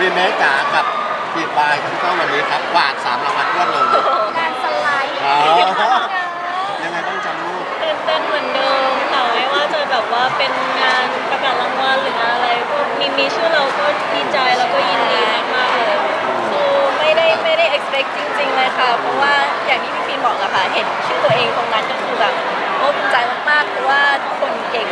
รีเมคจ๋ากับปีบายครับพี่ก้องวันนี้ครับกวาดสามรางวัลรวดเลยงานสไลด์อ๋อ ยังไงบ้างจำลูกตื่นเต้นเหมือนเดิมค่ะไม่ว่าจะแบบว่าเป็นงานประกาศรางวัลหรืองานอะไรก็มีมีชื่อเราก็ดีใจแล้วก็ยินดีมากๆเลยคือไม่ได้ไม่ได้ expect จริงๆเลยค่ะ เพราะว่าอย่างที่พี่ฟิล์มบอกอะค่ะ เห็นชื่อตัวเองตรงนั้นก็คือแบบโอ้ภูมิใจมากๆเพราะว่าทุกคนเก่ง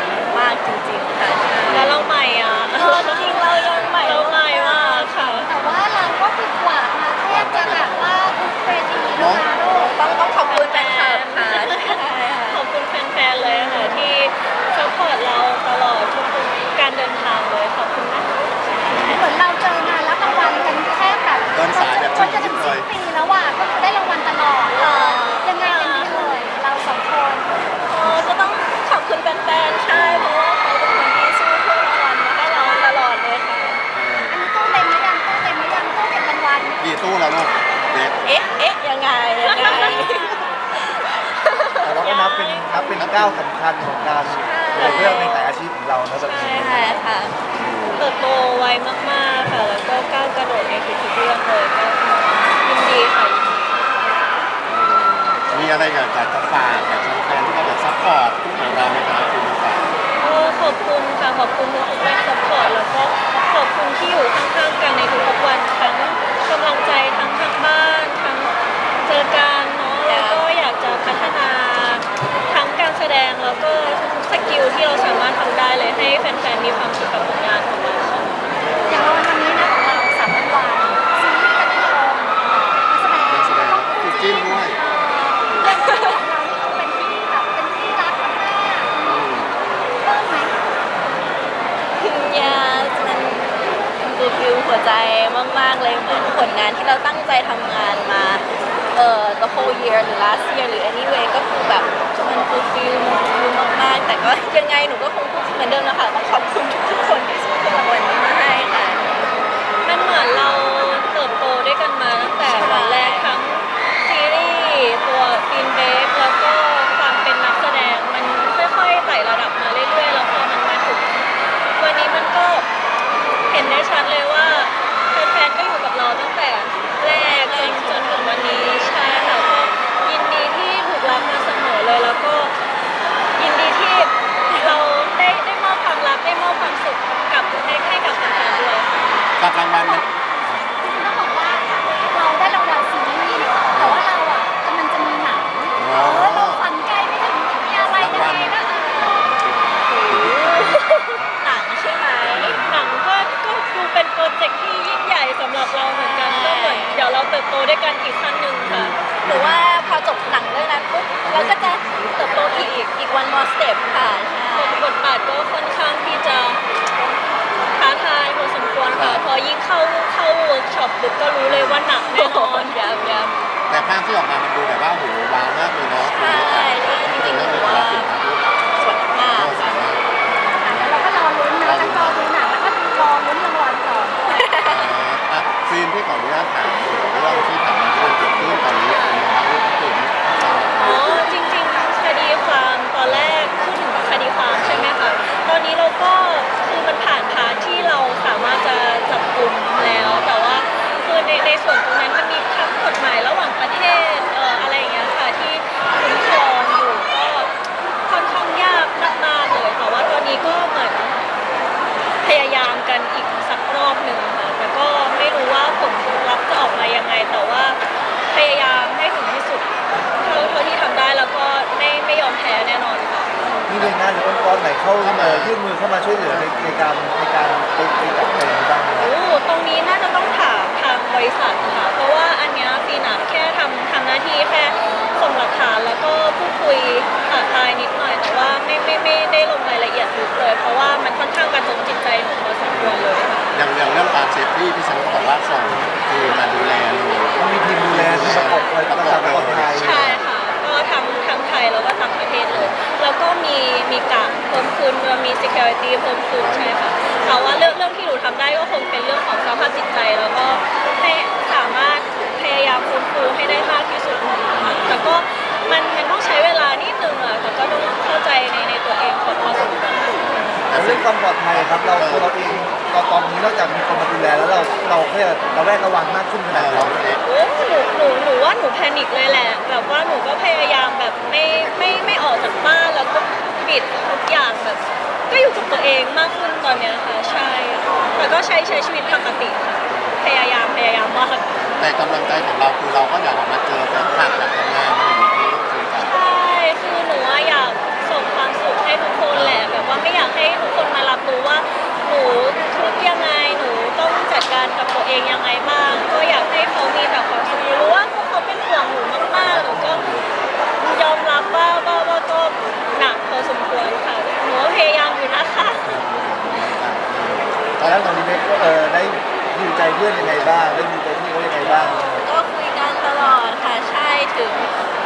ก้าวสำคัญของการเรื่องในสายอาชีพของเรานะแบบนี้ใช่ค่ะเติบโตไวมากๆค่ะแล้วก็ก้าวกระโดดในทุกๆเรื่องเลยก็ยินดีค่ะยินดีมีอะไรอยากจะฝากกับแฟนๆที่เขาแบบซัพพอร์ตคู่ของเราไหมครับคุณลูกค้าก็ขอบคุณค่ะขอบคุณทุกๆแรงสปอร์ตแล้วก็ขอบคุณที่อยู่ข้างๆกันในทุกๆวันทั้งกำลังใจทั้งทางบ้านทั้งเจอกันเนาะแล้วก็อยากจะพัฒนาทั้งการแส ดงแล้วก็ทุกสกิลที่เราสามารถทำได้เลยให้แฟนๆมีความสุขกับผลงานของเราค่ะ อย่างราวันนี้นะของเราสามรางวัลซีรีส์และวิดีโอนักแสดงนักแสดงคู่จิ้นด้วย เรื่องเรานี่เป็นที่แบบเป็นที่รักมากๆเพิ่มไหมยามันฟูลฟิลหัวใจมาก ๆ เลยเหมือนผลงานที่เราตั้งใจทำงานมา เอ่อ the whole year หรือ last year หรือ anyway ก็คือแบบ ฟูลฟิลมันฟูลมากๆแต่ก็ยังไงหนูก็คงพูดเหมือนเดิมนะคะต้องขอบคุณทุกๆคนที่ส่งรางวัลนี้มาให้ค่ะ มันเหมือนเราเติบโตด้วยกันมาตั้งแต่วันแรกทั้งซีรีส์ตัวฟินเบฟแล้วก็ความเป็นนักแสดงมันค่อยๆไต่ระดับมาเรื่อยๆแล้วพอมันมาถึงวันนี้มันก็เห็นได้ชัดเลยว่าแฟนๆก็อยู่กับเราตั้งแต่แรกจนจนถึงวันนี้ใช่ค่ะก็ยินดีที่ถูกรักมาเสมอเลยแล้วก็ยินดีที่เราได้ได้มอบความรักได้มอบความสุขกับให้ให้กับแฟนๆด้วยค่ะ กับรางวัลมัน คือต้องบอกว่าเราได้รางวัลซีรีส์แต่ว่าเราอะกำลังจะมีหนังเออเราฝันไกลไม่ถึงมีอะไรยังไงนะ หนังใช่ไหม หนังก็ก็ดูเป็นโปรเจกต์ที่ยิ่งใหญ่สำหรับเราเหมือนกันก็เหมือนเดี๋ยวเราเติบโตด้วยกันอีกขั้นหนึ่งค่ะ หรือว่าพอจบหนังเรื่องนั้นปุ๊บเราก็จะเติบโตอีกอี ก one more step ค่ะใช่บทบาทก็ค่อนข้างที่จะท้าทายพอสมควรค่ะ พอยิ่งเข้าเข้าเวิร์กช็อปปุ๊บก็รู้เลยว่าหนัก งานหรือองค์กรไหนเข้าเอ่อยื่นมือเข้ามาช่วยเหลือในในการในการไปไปจับใจนี้บ้างไหมครับโอ้ตรงนี้น่าจะต้องถามทางบริษัทค่ะ เพราะว่าอันเนี้ยฟีนะแค่ทำทำหน้าที่แค่ส่งหลักฐานแล้วก็พูดคุยหาทายนิดหน่อย แต่ว่าไม่ไม่ไม่ได้ลงรายละเอียดลึกเลย เพราะว่ามันค่อนข้างกระทบจิตใจหนูพอสมควรเลยค่ะอย่างอย่างเรื่องการเซฟตี้พี่ฉันก็บอกว่าส่งคือมาดูแลเลยต้องมีทีมดูแลที่ประกบเลยประกอบปลอดภัย ใช่ค่ะก็ทั้งทั้ง ไทยแล้วก็ต่างประเทศเลย แล้วก็มีมีการเพิ่มขึ้นด้วยมี security เพิ่มขึ้นใช่ค่ะแต่ว่าเรื่องเรื่องที่หนูทำได้ก็คงเป็นเรื่องของสภาพจิตใจ แล้วก็ให้สามารถพยายามฟื้นฟูให้ได้มากที่สุดค่ะแต่ก็มันมันต้องใช้เวลานิดนึงอะแต่ก็ต้องเข้าใจในในตัวเองพอพอสมควร แต่เรื่องความปลอดภัยครับเราตัวเราเองตอนตอนนี้นอกจากมีคนมาดูแลแล้วเราเราแค่เราแวดระวังมากขึ้นขนาดไหนโอ้หนูหนูหนูว่าหนูแพนิคเลยแหละ แบบว่าหนูก็พยายามแบบไม่ไม่ไม่ออกจากบ้านแล้วก็ปิดทุกอย่างแบบ ก็อยู่กับตัวเองมากขึ้นตอนเนี้ยค่ะใช่แต่ก็ใช้ใช้ชีวิตปกติค่ะพยายามพยายามมากแต่กำลังใจของเราคือเราก็อยากออกมาเจอแฟนคลับอยากทำงานอะไรอย่างนี้ใช่คือหนูว่าอยาก ส่งความสุขให้ทุกคนแหละแบบว่าไม่อยากให้ทุกคนมารับรู้ว่าหนูทุกข์ยังไงหนูต้องจัดการกับตัวเองยังไงบ้าง ก็อยากให้เขามีแบบความสุขรู้ว่าพวกเขาเป็นห่วงหนูมากๆหนูก็ยอมรับว่าว่าว่าก็หนักพอสมควรค่ะหนูพยายามอยู่นะคะแล้วตอนนี้เบคก็เออได้ดูใจเพื่อนยังไงบ้างได้ดูใจพี่เขายังไงบ้าง ลอดค่ะใช่ถึง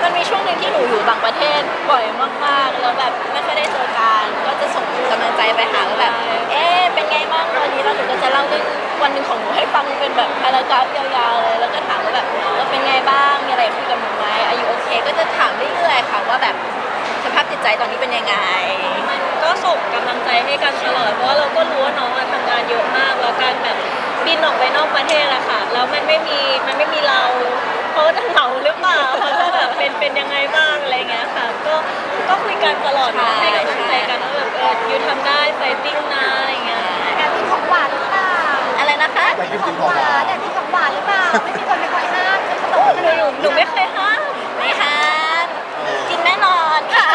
มันมีช่วงหนึ่งที่หนูอยู่ต่างประเทศบ่อยมากๆแล้วแบบไม่ค่อยได้เจอกันก็จะส่งกำลังใจไปหาว่าแบบ เอ๊ะเป็นไงบ้างวันนี้แล้วหนูก็จะเล่าเรื่องวันหนึ่งของหนูให้ฟังเป็นแบบพารากราฟยาวๆเลยแล้วก็ถามว่าแบบเออเป็นไงบ้างมีอะไรคุยกับหนูไหมอายุโอเค ก็จะถามเรื่อยๆค่ะว่าแบบสภาพจิตใจตอนนี้เป็นยังไง มันก็ส่งกำลังใจให้กันตลอดเพราะว่าเรา เหงาหรือเปล่าเขาจะแบบเป็นเป็นยังไงบ้างอะไรเงี้ยค่ะ ก็ก็คุยกันตลอดเนาะใช่ให้กำลังใจกันว่าแบบเออยูทำได้ไฟติ้งนะอะไรเงี้ยแอบมีของหวานหรือเปล่าอะไรนะคะไปกินขขอองงหหวาวานนแอบมีของหวานหรือเปล่าไม่มีคนไปคอยห้ามใช่ไหมหนูหนูหนูไม่เคยห้าม ไม่ฮะ เออ กินแน่นอนค่ะ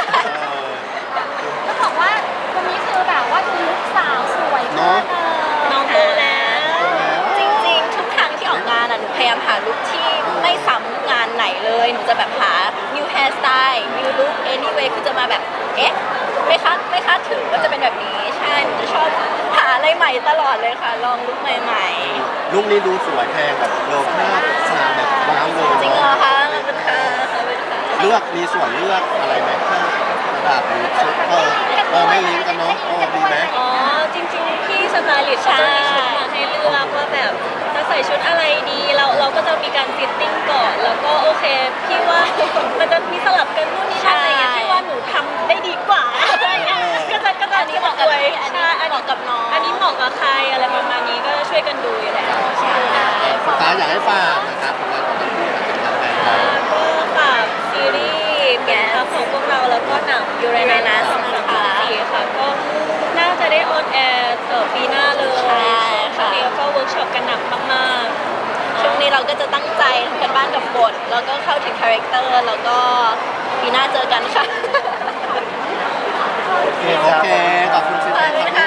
ต้องบอกว่าวันนี้คือแบบว่าดูลูกสาวสวยมากเลย น้องโตแล้ว จริงๆ ทุกครั้งที่ออกงานอะหนูพยายามหาลุคที่ไม่ซ้ำงานไหนเลยหนูจะแบบหา new hairstyle new look anyway คือจะมาแบบเอ๊ะไม่คาดไม่คาดถึงว่าจะเป็นแบบนี้ใช่หนูจะชอบหาอะไรใหม่ตลอดเลยค่ะ ลองลุคใหม่ลูกนี้ดูสวยแพงแบบโลภาพสามแบบว้าวเลยๆจริงเหรอเนาะคะขอบคุณค่ะขอบคุณค่ะเลือกมีส่วนเลือกอะไรไหมเครื่องประดับหรือชุดเออเออไม่ลิงก์กันเนาะเออดีไหมอ๋อจริงๆพี่สไตลิสต์เขาจะมีชุดมาให้เลือกว่าแบบจะ ใส่ชุดอะไรดีเราเราก็จะมีการฟิตติ้งก่อนแล้วก็โอเคพี่ว่ามันจะมีสลับกันนู่นนี่นั่นอะไรเงี้ยพี่ว่าหนูทำได้ดีกว่าอะไรเงี้ยก็จะก็จะอันนี้เหมาะกับวยพี่อันนี้ใช่เหมาะกับน้อง อันนี้ ก็จะตั้งใจทำกันบ้านกับบท แล้วก็เข้าถึงคาแรคเตอร์ แล้วก็ปีหน้าเจอกันค่ะ โอเค ขอบคุณเช่นครับ